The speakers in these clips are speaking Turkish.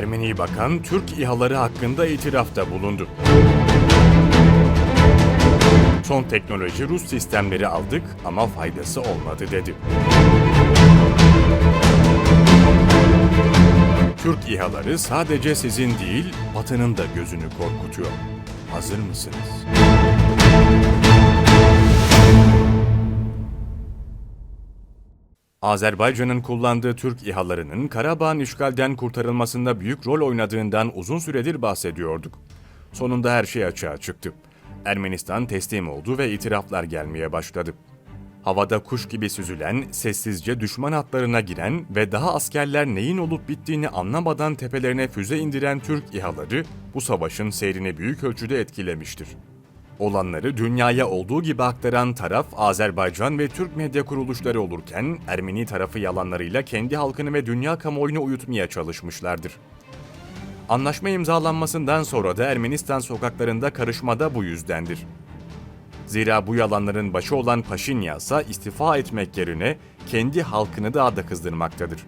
Ermeni bakan Türk İHA'ları hakkında itirafta bulundu. Son teknoloji Rus sistemleri aldık ama faydası olmadı dedi. Türk İHA'ları sadece sizin değil, Batı'nın da gözünü korkutuyor. Hazır mısınız? Azerbaycan'ın kullandığı Türk İHA'larının Karabağ'ın işgalden kurtarılmasında büyük rol oynadığından uzun süredir bahsediyorduk. Sonunda her şey açığa çıktı. Ermenistan teslim oldu ve itiraflar gelmeye başladı. Havada kuş gibi süzülen, sessizce düşman hatlarına giren ve daha askerler neyin olup bittiğini anlamadan tepelerine füze indiren Türk İHA'ları bu savaşın seyrini büyük ölçüde etkilemiştir. Olanları dünyaya olduğu gibi aktaran taraf Azerbaycan ve Türk medya kuruluşları olurken Ermeni tarafı yalanlarıyla kendi halkını ve dünya kamuoyunu uyutmaya çalışmışlardır. Anlaşma imzalanmasından sonra da Ermenistan sokaklarında karışmada bu yüzdendir. Zira bu yalanların başı olan Paşinyan ise istifa etmek yerine kendi halkını daha da kızdırmaktadır.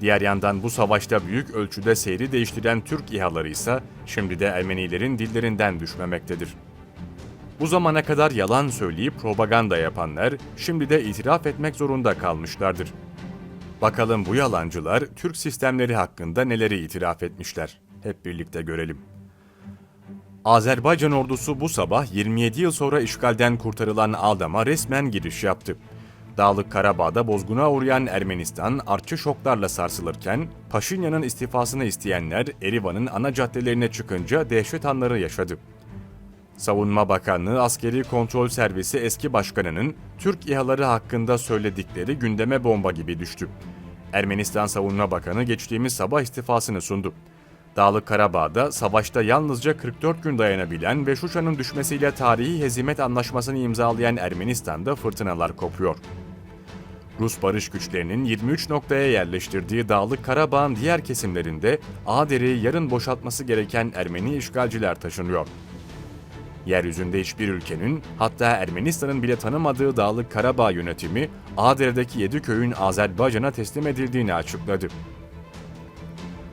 Diğer yandan bu savaşta büyük ölçüde seyri değiştiren Türk İHA'ları ise şimdi de Ermenilerin dillerinden düşmemektedir. Bu zamana kadar yalan söyleyip propaganda yapanlar şimdi de itiraf etmek zorunda kalmışlardır. Bakalım bu yalancılar Türk sistemleri hakkında neleri itiraf etmişler. Hep birlikte görelim. Azerbaycan ordusu bu sabah 27 yıl sonra işgalden kurtarılan Aldam'a resmen giriş yaptı. Dağlık Karabağ'da bozguna uğrayan Ermenistan artçı şoklarla sarsılırken Paşinyan'ın istifasını isteyenler Erivan'ın ana caddelerine çıkınca dehşet anları yaşadı. Savunma Bakanlığı Askeri Kontrol Servisi eski başkanının Türk İHA'ları hakkında söyledikleri gündeme bomba gibi düştü. Ermenistan Savunma Bakanı geçtiğimiz sabah istifasını sundu. Dağlık Karabağ'da savaşta yalnızca 44 gün dayanabilen ve Şuşa'nın düşmesiyle tarihi hezimet anlaşmasını imzalayan Ermenistan'da fırtınalar kopuyor. Rus barış güçlerinin 23 noktaya yerleştirdiği Dağlık Karabağ'ın diğer kesimlerinde Ağdere'yi yarın boşaltması gereken Ermeni işgalciler taşınıyor. Yeryüzünde hiçbir ülkenin, hatta Ermenistan'ın bile tanımadığı Dağlık Karabağ yönetimi, Ağdere'deki 7 köyün Azerbaycan'a teslim edildiğini açıkladı.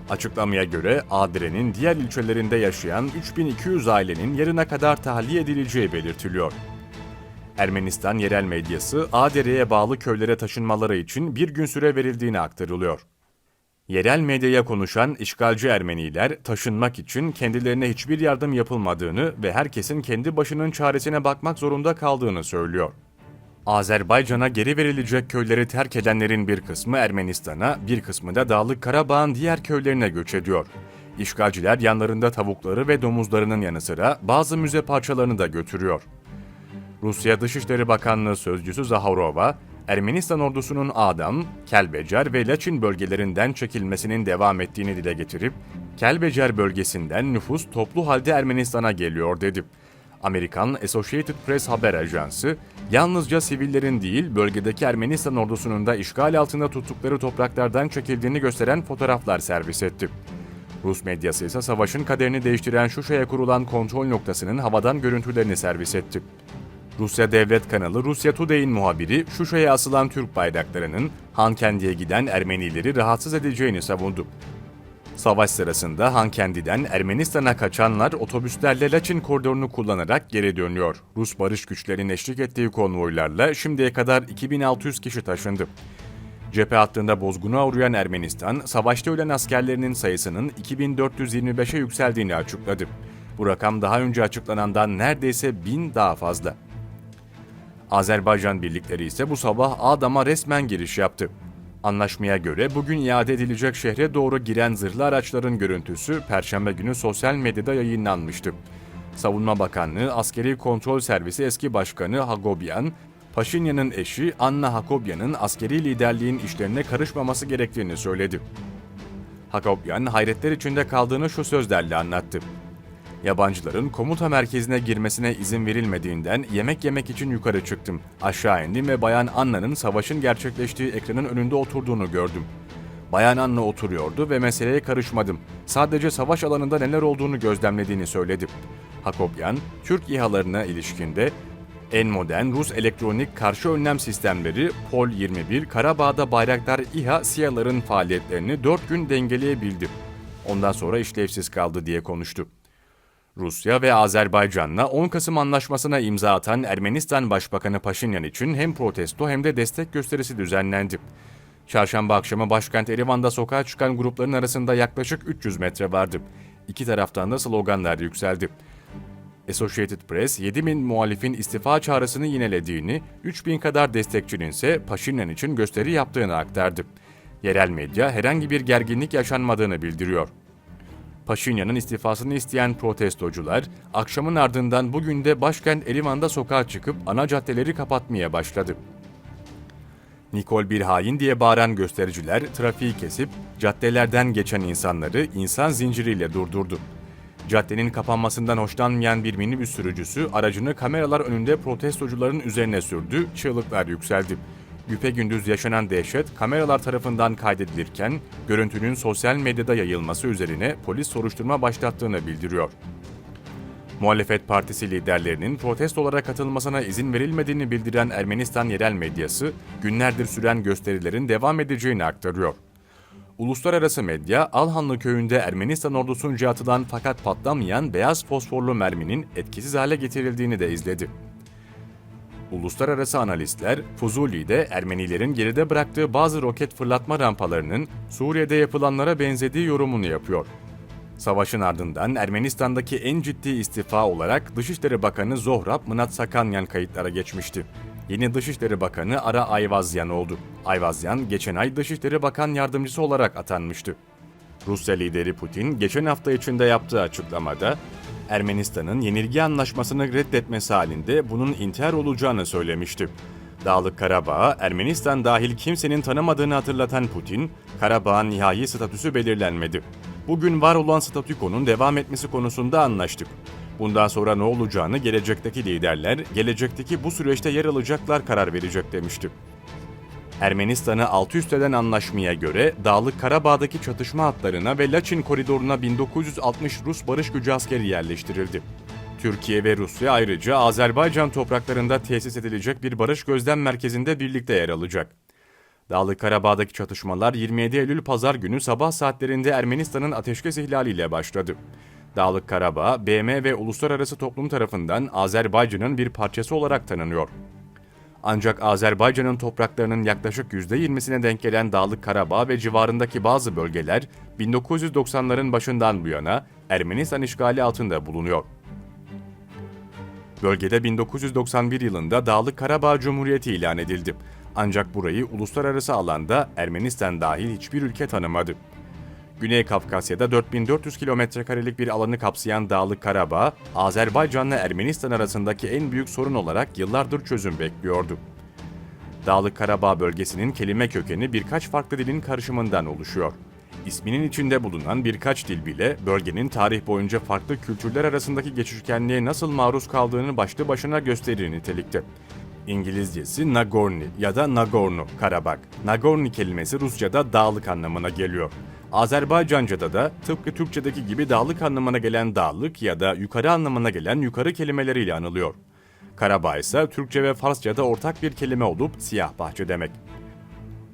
Açıklamaya göre Adire'nin diğer ilçelerinde yaşayan 3200 ailenin yarına kadar tahliye edileceği belirtiliyor. Ermenistan yerel medyası Adire'ye bağlı köylere taşınmaları için bir gün süre verildiğini aktarılıyor. Yerel medyaya konuşan işgalci Ermeniler taşınmak için kendilerine hiçbir yardım yapılmadığını ve herkesin kendi başının çaresine bakmak zorunda kaldığını söylüyor. Azerbaycan'a geri verilecek köyleri terk edenlerin bir kısmı Ermenistan'a, bir kısmı da Dağlık Karabağ'ın diğer köylerine göç ediyor. İşgalciler yanlarında tavukları ve domuzlarının yanı sıra bazı müze parçalarını da götürüyor. Rusya Dışişleri Bakanlığı Sözcüsü Zaharova, Ermenistan ordusunun Adam, Kelbecer ve Laçin bölgelerinden çekilmesinin devam ettiğini dile getirip, Kelbecer bölgesinden nüfus toplu halde Ermenistan'a geliyor dedi. Amerikan Associated Press haber ajansı, yalnızca sivillerin değil bölgedeki Ermenistan ordusunun da işgal altında tuttukları topraklardan çekildiğini gösteren fotoğraflar servis etti. Rus medyası ise savaşın kaderini değiştiren Şuşa'ya kurulan kontrol noktasının havadan görüntülerini servis etti. Rusya devlet kanalı Rusya Today'in muhabiri Şuşa'ya asılan Türk bayraklarının Hankendi'ye giden Ermenileri rahatsız edeceğini savundu. Savaş sırasında Hankendi'den Ermenistan'a kaçanlar otobüslerle Laçin koridorunu kullanarak geri dönüyor. Rus barış güçlerinin eşlik ettiği konvoylarla şimdiye kadar 2600 kişi taşındı. Cephe hattında bozguna uğrayan Ermenistan, savaşta ölen askerlerinin sayısının 2425'e yükseldiğini açıkladı. Bu rakam daha önce açıklanandan neredeyse bin daha fazla. Azerbaycan birlikleri ise bu sabah Adam'a resmen giriş yaptı. Anlaşmaya göre bugün iade edilecek şehre doğru giren zırhlı araçların görüntüsü Perşembe günü sosyal medyada yayınlanmıştı. Savunma Bakanlığı Askeri Kontrol Servisi eski başkanı Hagobyan, Paşinyan'ın eşi Anna Hakobyan'ın askeri liderliğin işlerine karışmaması gerektiğini söyledi. Hakobyan hayretler içinde kaldığını şu sözlerle anlattı. Yabancıların komuta merkezine girmesine izin verilmediğinden yemek yemek için yukarı çıktım. Aşağı indim ve Bayan Anna'nın savaşın gerçekleştiği ekranın önünde oturduğunu gördüm. Bayan Anna oturuyordu ve meseleye karışmadım. Sadece savaş alanında neler olduğunu gözlemlediğini söyledi. Hakobyan, Türk İHA'larına ilişkinde en modern Rus elektronik karşı önlem sistemleri Pol-21 Karabağ'da Bayraktar İHA SİHA'ların faaliyetlerini 4 gün dengeleyebildi. Ondan sonra işlevsiz kaldı diye konuştu. Rusya ve Azerbaycan'la 10 Kasım anlaşmasına imza atan Ermenistan Başbakanı Paşinyan için hem protesto hem de destek gösterisi düzenlendi. Çarşamba akşamı başkent Erivan'da sokağa çıkan grupların arasında yaklaşık 300 metre vardı. İki taraftan da sloganlar yükseldi. Associated Press 7 bin muhalifin istifa çağrısını yinelediğini, 3 bin kadar destekçinin ise Paşinyan için gösteri yaptığını aktardı. Yerel medya herhangi bir gerginlik yaşanmadığını bildiriyor. Paşinyan'ın istifasını isteyen protestocular, akşamın ardından bugün de başkent Erivan'da sokağa çıkıp ana caddeleri kapatmaya başladı. Nikol bir hain diye bağıran göstericiler trafiği kesip caddelerden geçen insanları insan zinciriyle durdurdu. Caddenin kapanmasından hoşlanmayan bir minibüs sürücüsü aracını kameralar önünde protestocuların üzerine sürdü, çığlıklar yükseldi. Güpegündüz yaşanan dehşet kameralar tarafından kaydedilirken görüntünün sosyal medyada yayılması üzerine polis soruşturma başlattığını bildiriyor. Muhalefet Partisi liderlerinin protestolara katılmasına izin verilmediğini bildiren Ermenistan yerel medyası, günlerdir süren gösterilerin devam edeceğini aktarıyor. Uluslararası medya, Alhanlı köyünde Ermenistan ordusunca atılan fakat patlamayan beyaz fosforlu merminin etkisiz hale getirildiğini de izledi. Uluslararası analistler, Fuzuli'de Ermenilerin geride bıraktığı bazı roket fırlatma rampalarının Suriye'de yapılanlara benzediği yorumunu yapıyor. Savaşın ardından Ermenistan'daki en ciddi istifa olarak Dışişleri Bakanı Zohrab Mnatsakanyan kayıtlara geçmişti. Yeni Dışişleri Bakanı Ara Ayvazyan oldu. Ayvazyan geçen ay Dışişleri Bakan Yardımcısı olarak atanmıştı. Rusya lideri Putin geçen hafta içinde yaptığı açıklamada Ermenistan'ın yenilgi anlaşmasını reddetmesi halinde bunun intihar olacağını söylemişti. Dağlık Karabağ, Ermenistan dahil kimsenin tanımadığını hatırlatan Putin, Karabağ'ın nihai statüsü belirlenmedi. Bugün var olan statükonun devam etmesi konusunda anlaştık. Bundan sonra ne olacağını gelecekteki liderler, gelecekteki bu süreçte yer alacaklar karar verecek demişti. Ermenistan'ı alt üst eden anlaşmaya göre Dağlık Karabağ'daki çatışma hatlarına ve Laçin koridoruna 1960 Rus barış gücü askeri yerleştirildi. Türkiye ve Rusya ayrıca Azerbaycan topraklarında tesis edilecek bir barış gözlem merkezinde birlikte yer alacak. Dağlık Karabağ'daki çatışmalar 27 Eylül pazar günü sabah saatlerinde Ermenistan'ın ateşkes ihlaliyle başladı. Dağlık Karabağ, BM ve uluslararası toplum tarafından Azerbaycan'ın bir parçası olarak tanınıyor. Ancak Azerbaycan'ın topraklarının yaklaşık %20'sine denk gelen Dağlık Karabağ ve civarındaki bazı bölgeler 1990'ların başından bu yana Ermenistan işgali altında bulunuyor. Bölgede 1991 yılında Dağlık Karabağ Cumhuriyeti ilan edildi. Ancak burayı uluslararası alanda Ermenistan dahil hiçbir ülke tanımadı. Güney Kafkasya'da 4400 kilometrekarelik bir alanı kapsayan Dağlık Karabağ, Azerbaycan'la Ermenistan arasındaki en büyük sorun olarak yıllardır çözüm bekliyordu. Dağlık Karabağ bölgesinin kelime kökeni birkaç farklı dilin karışımından oluşuyor. İsminin içinde bulunan birkaç dil bile bölgenin tarih boyunca farklı kültürler arasındaki geçişkenliğe nasıl maruz kaldığını başlı başına gösterir nitelikte. İngilizcesi Nagorny ya da Nagorno Karabak. Nagorny kelimesi Rusça'da dağlık anlamına geliyor. Azerbaycanca'da da tıpkı Türkçedeki gibi dağlık anlamına gelen dağlık ya da yukarı anlamına gelen yukarı kelimeleriyle anılıyor. Karabağ ise Türkçe ve Farsça'da ortak bir kelime olup siyah bahçe demek.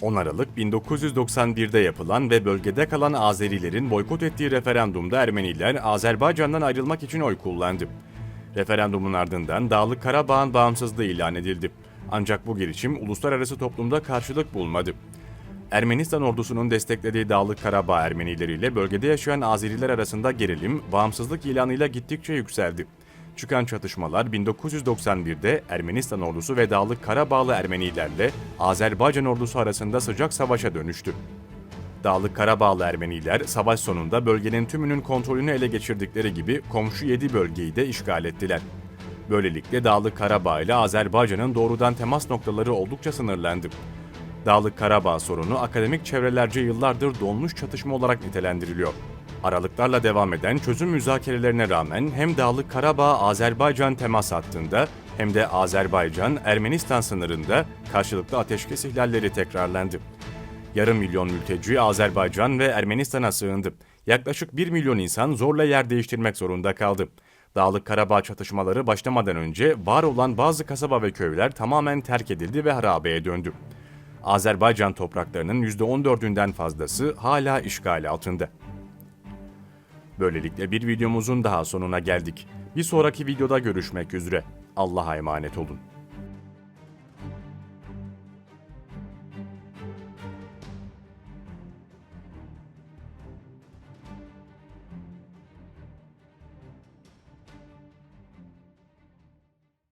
10 Aralık 1991'de yapılan ve bölgede kalan Azerilerin boykot ettiği referandumda Ermeniler Azerbaycan'dan ayrılmak için oy kullandı. Referandumun ardından Dağlık Karabağ'ın bağımsızlığı ilan edildi. Ancak bu girişim uluslararası toplumda karşılık bulmadı. Ermenistan ordusunun desteklediği Dağlık Karabağ Ermenileriyle bölgede yaşayan Azeriler arasında gerilim bağımsızlık ilanıyla gittikçe yükseldi. Çıkan çatışmalar 1991'de Ermenistan ordusu ve Dağlık Karabağlı Ermenilerle Azerbaycan ordusu arasında sıcak savaşa dönüştü. Dağlık Karabağlı Ermeniler savaş sonunda bölgenin tümünün kontrolünü ele geçirdikleri gibi komşu 7 bölgeyi de işgal ettiler. Böylelikle Dağlık Karabağ ile Azerbaycan'ın doğrudan temas noktaları oldukça sınırlandı. Dağlık Karabağ sorunu akademik çevrelerce yıllardır donmuş çatışma olarak nitelendiriliyor. Aralıklarla devam eden çözüm müzakerelerine rağmen hem Dağlık Karabağ Azerbaycan temas hattında hem de Azerbaycan Ermenistan sınırında karşılıklı ateşkes ihlalleri tekrarlandı. Yarım milyon mülteci Azerbaycan ve Ermenistan'a sığındı. Yaklaşık 1 milyon insan zorla yer değiştirmek zorunda kaldı. Dağlık Karabağ çatışmaları başlamadan önce var olan bazı kasaba ve köyler tamamen terk edildi ve harabeye döndü. Azerbaycan topraklarının %14'ünden fazlası hala işgal altında. Böylelikle bir videomuzun daha sonuna geldik. Bir sonraki videoda görüşmek üzere. Allah'a emanet olun.